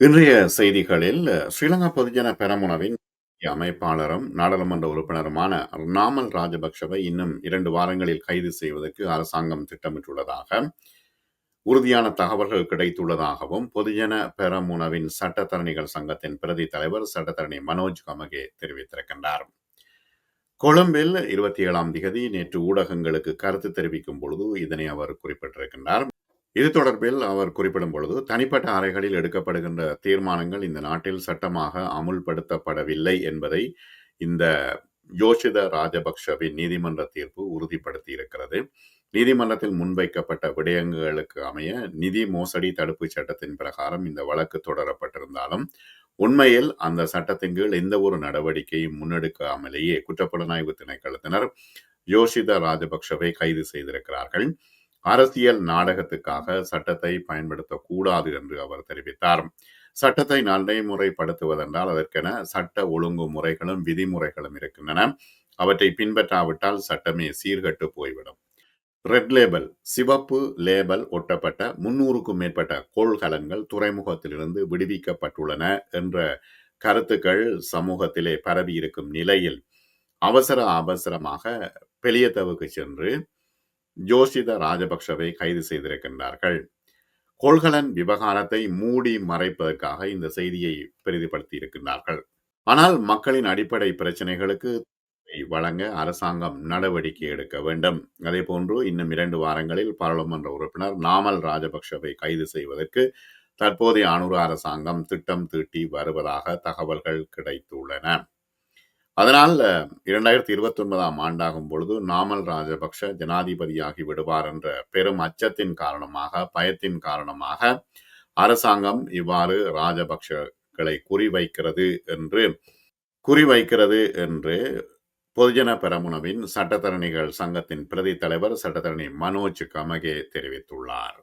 இன்றைய செய்திகளில் ஸ்ரீலங்கா பொதுஜன பெரமுனவின் அமைப்பாளரும் நாடாளுமன்ற உறுப்பினருமான நாமல் ராஜபக்ஷவை இன்னும் இரண்டு வாரங்களில் கைது செய்வதற்கு அரசாங்கம் திட்டமிட்டுள்ளதாக உறுதியான தகவல்கள் கிடைத்துள்ளதாகவும் பொதுஜன பெரமுனவின் சட்டத்தரணிகள் சங்கத்தின் பிரதி தலைவர் சட்டத்தரணி மனோஜ் கமகே தெரிவித்திருக்கின்றார். கொழும்பில் இருபத்தி ஏழாம் திகதி நேற்று ஊடகங்களுக்கு கருத்து தெரிவிக்கும் பொழுது இதனை அவர் குறிப்பிட்டிருக்கின்றார். இது தொடர்பில் அவர் குறிப்பிடும் பொழுது தனிப்பட்ட அறைகளில் எடுக்கப்படுகின்ற தீர்மானங்கள் இந்த நாட்டில் சட்டமாக அமுல்படுத்தப்படவில்லை என்பதை இந்த யோஷித ராஜபக்ஷவின் நீதிமன்ற தீர்ப்பு உறுதிப்படுத்தி இருக்கிறது நீதிமன்றத்தில் முன்வைக்கப்பட்ட விடயங்களுக்கு அமைய நிதி மோசடி தடுப்பு சட்டத்தின் பிரகாரம் இந்த வழக்கு தொடரப்பட்டிருந்தாலும் உண்மையில் அந்த சட்டத்தின் கீழ் எந்த ஒரு நடவடிக்கையும் முன்னெடுக்காமலேயே குற்றப்புலனாய்வு திணைக்களத்தினர் யோஷித ராஜபக்ஷவை கைது செய்திருக்கிறார்கள். அரசியல் நாடகத்துக்காக சட்டத்தை பயன்படுத்தக்கூடாது என்று அவர் தெரிவித்தார். சட்டத்தை நடைமுறைப்படுத்துவதென்றால் அதற்கென சட்ட ஒழுங்கு முறைகளும் விதிமுறைகளும் இருக்கின்றன. அவற்றை பின்பற்றாவிட்டால் சட்டமே சீர்கட்டு போய்விடும். ரெட் லேபல் சிவப்பு லேபல் ஒட்டப்பட்ட முன்னூறுக்கும் மேற்பட்ட கோள்கலன்கள் துறைமுகத்திலிருந்து விடுவிக்கப்பட்டுள்ளன என்ற கருத்துக்கள் சமூகத்திலே பரவி இருக்கும் நிலையில் அவசர அவசரமாக பெலியத்தவுக்கு சென்று ஜோஷித ராஜபக்ஷவை கைது செய்திருக்கின்றார்கள். கொள்கலன் விவகாரத்தை மூடி மறைப்பதற்காக இந்த செய்தியை பெரிதுபடுத்தி இருக்கின்றார்கள் ஆனால் மக்களின் அடிப்படை பிரச்சனைகளுக்கு வழங்க அரசாங்கம் நடவடிக்கை எடுக்க வேண்டும். அதே போன்று இன்னும் இரண்டு வாரங்களில் பாராளுமன்ற உறுப்பினர் நாமல் ராஜபக்ஷவை கைது செய்வதற்கு தற்போதைய அனுர அரசாங்கம் திட்டம் தீட்டி வருவதாக தகவல்கள் கிடைத்துள்ளன. அதனால் இரண்டாயிரத்தி இருபத்தி ஒன்பதாம் ஆண்டாகும் பொழுது நாமல் ராஜபக்ஷ ஜனாதிபதியாகி விடுவார் என்ற பெரும் அச்சத்தின் காரணமாக பயத்தின் காரணமாக அரசாங்கம் இவ்வாறு ராஜபக்ஷகளை குறிவைக்கிறது என்று குறிவைக்கிறது என்று பொதுஜன பெரமுனவின் சட்டத்தரணிகள் சங்கத்தின் பிரதி தலைவர் சட்டத்தரணி மனோஜ் கமகே தெரிவித்துள்ளார்.